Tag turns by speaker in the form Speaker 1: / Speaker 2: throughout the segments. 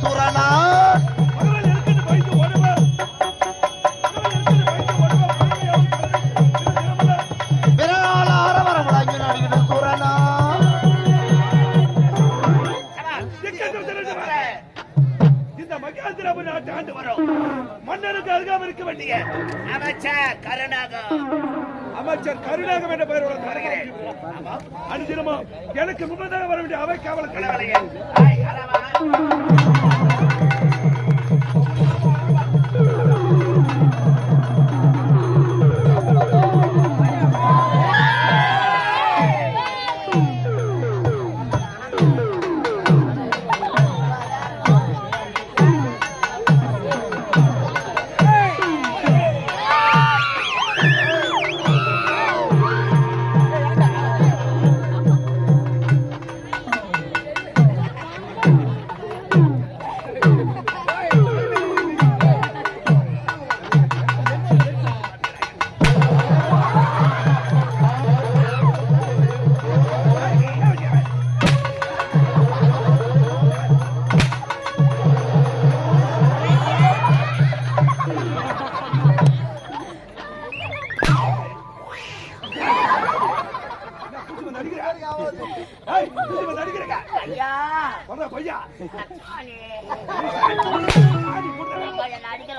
Speaker 1: சுரணா மன்னருக்கு அருகாமல் இருக்க வேண்டிய
Speaker 2: அமைச்சர் கருணாகம்.
Speaker 1: அமைச்சர் கருணாகம் என்ற பெயர்
Speaker 2: உள்ள வருகிறேன்
Speaker 1: அனுதினமும் எனக்கு முன்னதாக வர வேண்டிய அவை காவல்
Speaker 2: கலவலையே அடிக்கிற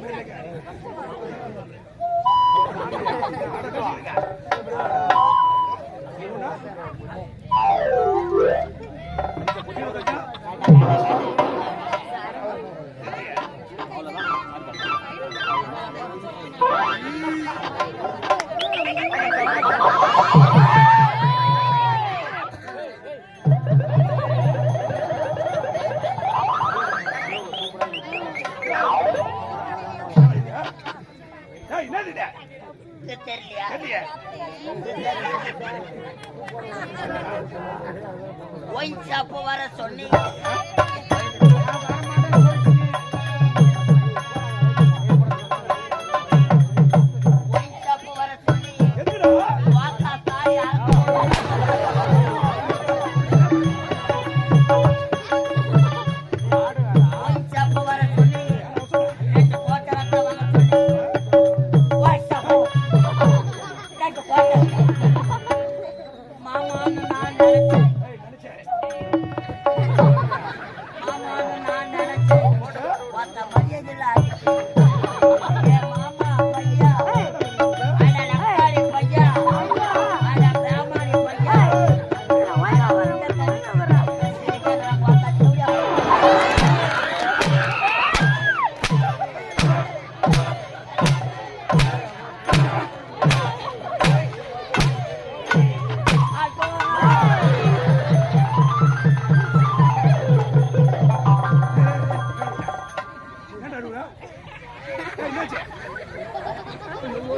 Speaker 2: ไม่
Speaker 3: ได้แก่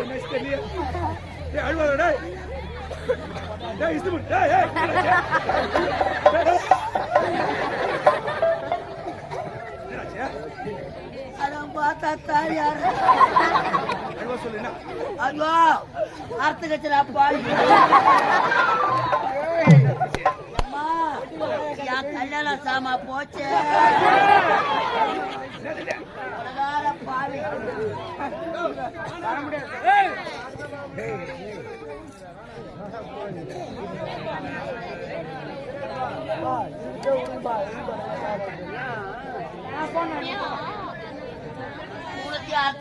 Speaker 2: என்னாச்சு தெரியல அழுவாதடா டேய். இஸ்து டேய் டேய் பார்த்தா
Speaker 1: யார்?
Speaker 2: அதுவா அர்த்த போச்சு. பாவி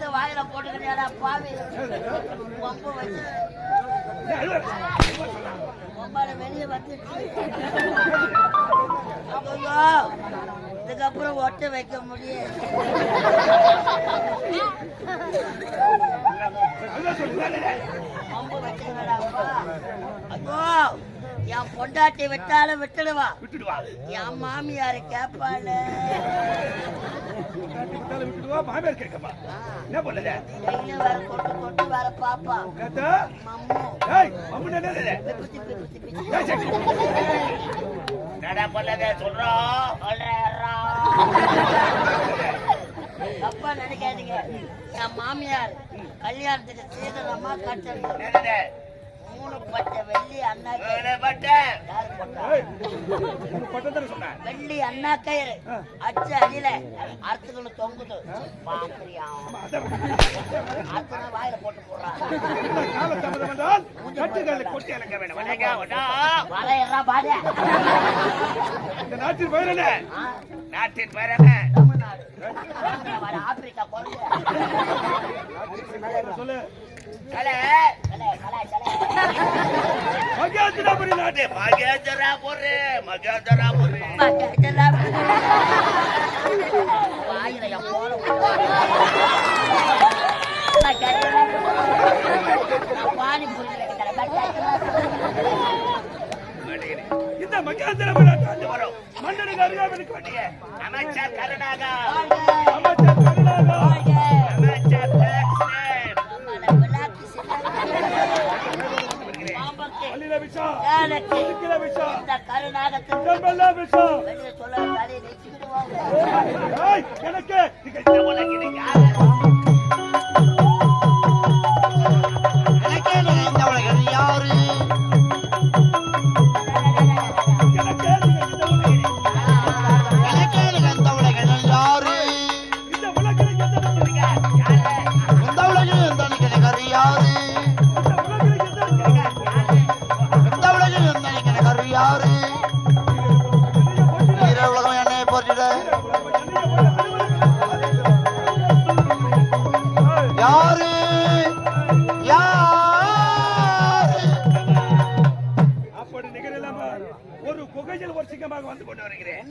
Speaker 2: வாயில போட்டுக்கிட்டியாடா பாவி. வச்சு வெளியே வந்து ஐயோ இதுக்கப்புறம் ஒட்ட வைக்க ஐயோ என் பொண்டாட்டி விட்டாலும் விட்டுடுவா. என் மாமியாரு கேப்பாள.
Speaker 1: மாமியார் கேட்கப்பா. என்ன பண்ணுது?
Speaker 2: கொட்டு கொட்டு வேற பாப்பா. மம்மு.
Speaker 1: மம்மு
Speaker 2: என்னடா பண்ணத? சொல்றோம் தப்பா நினைக்காதீங்க. என் மாமியார் கல்யாணத்துக்கு சீக்கிரமா கட்டணும். மூணு பட்டை வெள்ளி அண்ணா போட்டா? வெள்ளி அண்ணா கயிறு. அச்சு அடியில அறுத்துக்கணும் தொங்குது. பாக்குறியா? வாயில போட்டு போடுறான் வரையறா பாரு.
Speaker 1: இந்த நாட்டின் பெயர் என்ன?
Speaker 2: நாட்டின் பேர் என்ன? தமிழ்நாடு. வர ஆப்பிரிக்கா
Speaker 1: சொல்லு. மகேந்திரபுரி நாட்டு
Speaker 2: மகேந்திரா போரு மகேந்திரா போரு மகேந்திரா வாயில எப்போல பானிபூரி
Speaker 1: இந்த மகேந்திரபுரி நாட்டு வரும். மன்னனுக்கு அருகாமல் இருக்க வேண்டிய
Speaker 2: அமைச்சர் கருணாகா.
Speaker 1: அமைச்சர் கருணாகா.
Speaker 2: அமைச்சர்
Speaker 1: நீங்க இந்த உலகிலே யாரு?
Speaker 3: எனக்கே யாரு? ஈர உலகம் என்னை போற்றிட. யாரு?
Speaker 1: ஒரு குகையில் ஒரு சிங்கமாக வந்து கொண்டு வருகிறேன்.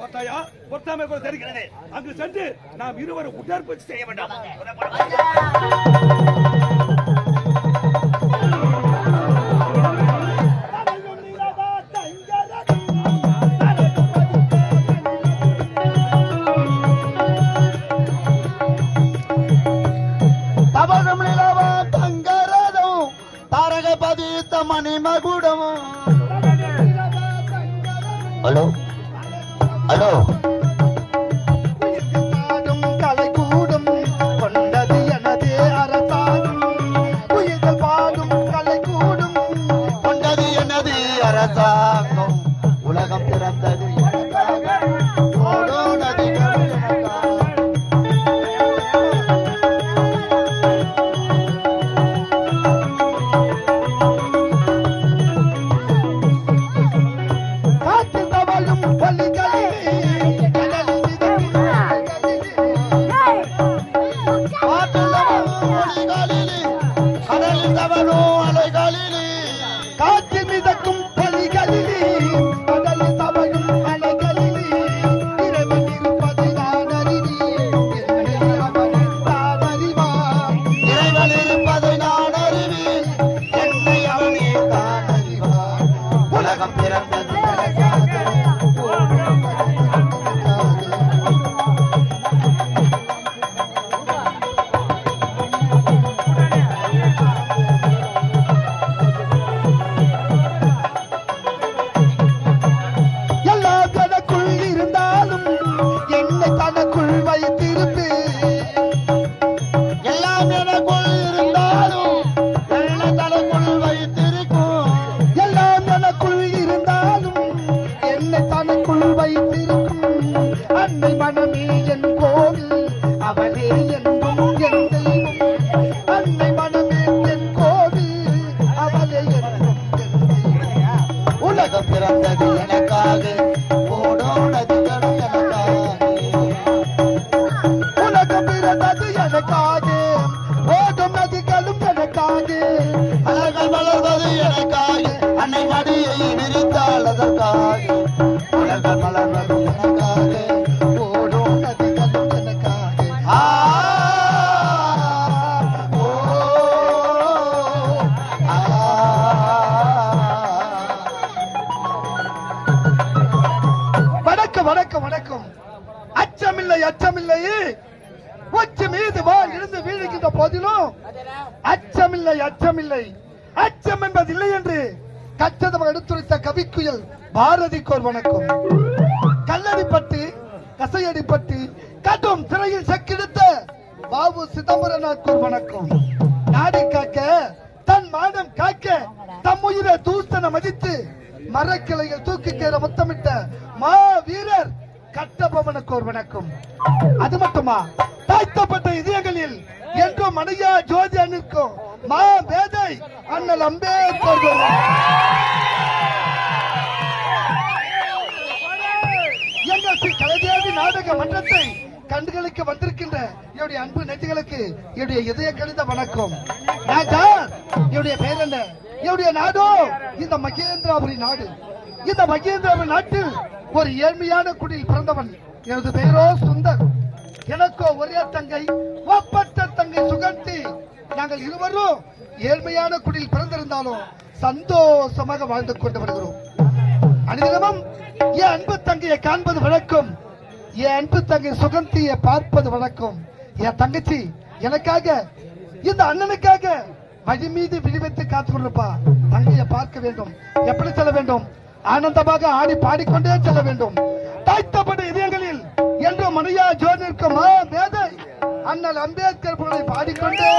Speaker 1: பார்த்தாயா பொத்தாமை கூட தெரிகிறது. அங்கு சென்று நாம் இருவரும் உடற்பயிற்சி செய்ய வேண்டும்.
Speaker 3: அழகாக வளர்வது எனக்காக அன்னை மாடு போதிலும் அச்சமில்லை அச்சமில்லை. அச்சம் என்பது இல்லை என்று கச்சதம் எடுத்துரைத்த கவிக்குயல் பாரதிக்கு ஒரு வணக்கம். கல்லடிப்பட்டு கசையடிப்பட்டு கடும் திரையில் செக்கெடுத்த பாபு சிதம்பரனாருக்கு வணக்கம். நாடி காக்க தன் மானம் காக்க தம் உயிரை தூசன மதித்து மரக்கிளையில் தூக்கி கேற முத்தமிட்ட மா வீரர் கட்டபொம்மனுக்கு ஒரு வணக்கம். அது மட்டுமா? தாழ்த்தப்பட்ட இதயங்களில் என்றும் மனையா ஜோதி நிற்கும் மா பேதை அண்ணல் அம்பேத்கர் எங்க ஸ்ரீ கலைதேவி நாடக மன்றத்தை கண்டுகளுக்கு வந்திருக்கின்ற என்னுடைய அன்பு நெஞ்சுகளுக்கு என்னுடைய இதய கணித வணக்கம். நான் யார்? என்னுடைய பெயர் என்ன? என்னுடைய நாடோ? இந்த மகேந்திராபுரி நாடு. இந்த மகேந்திராபுரி நாட்டில் ஒரு ஏழ்மையான குடியில் பிறந்தவன். எனது பெயரோ சுந்தர். எனக்கோ ஒரே தங்கை ஒப்பற்ற தங்கை சுகந்தி. நாங்கள் இருவரும் ஏழ்மையான குடியில் பிறந்திருந்தாலும் சந்தோஷமாக வாழ்ந்து கொண்டு வருகிறோம். அனுதினமும் என் அன்பு தங்கையை காண்பது வழக்கம். என் அன்பு தங்கை சுகந்தியை பார்ப்பது வழக்கம். என் தங்கச்சி எனக்காக இந்த அண்ணனுக்காக வழி மீது விழிவைத்து காத்து கொண்டிருப்பா தங்கையை பார்க்க வேண்டும். எப்படி செல்ல வேண்டும்? ஆனந்தமாக ஆடி பாடிக்கொண்டே செல்ல வேண்டும். தாய்த்தப்பட்ட இதயங்கள் என்று மனையா ஜோதிற்கு மேதை அண்ணல் அம்பேத்கர் புகழை பாடிக்கொண்டே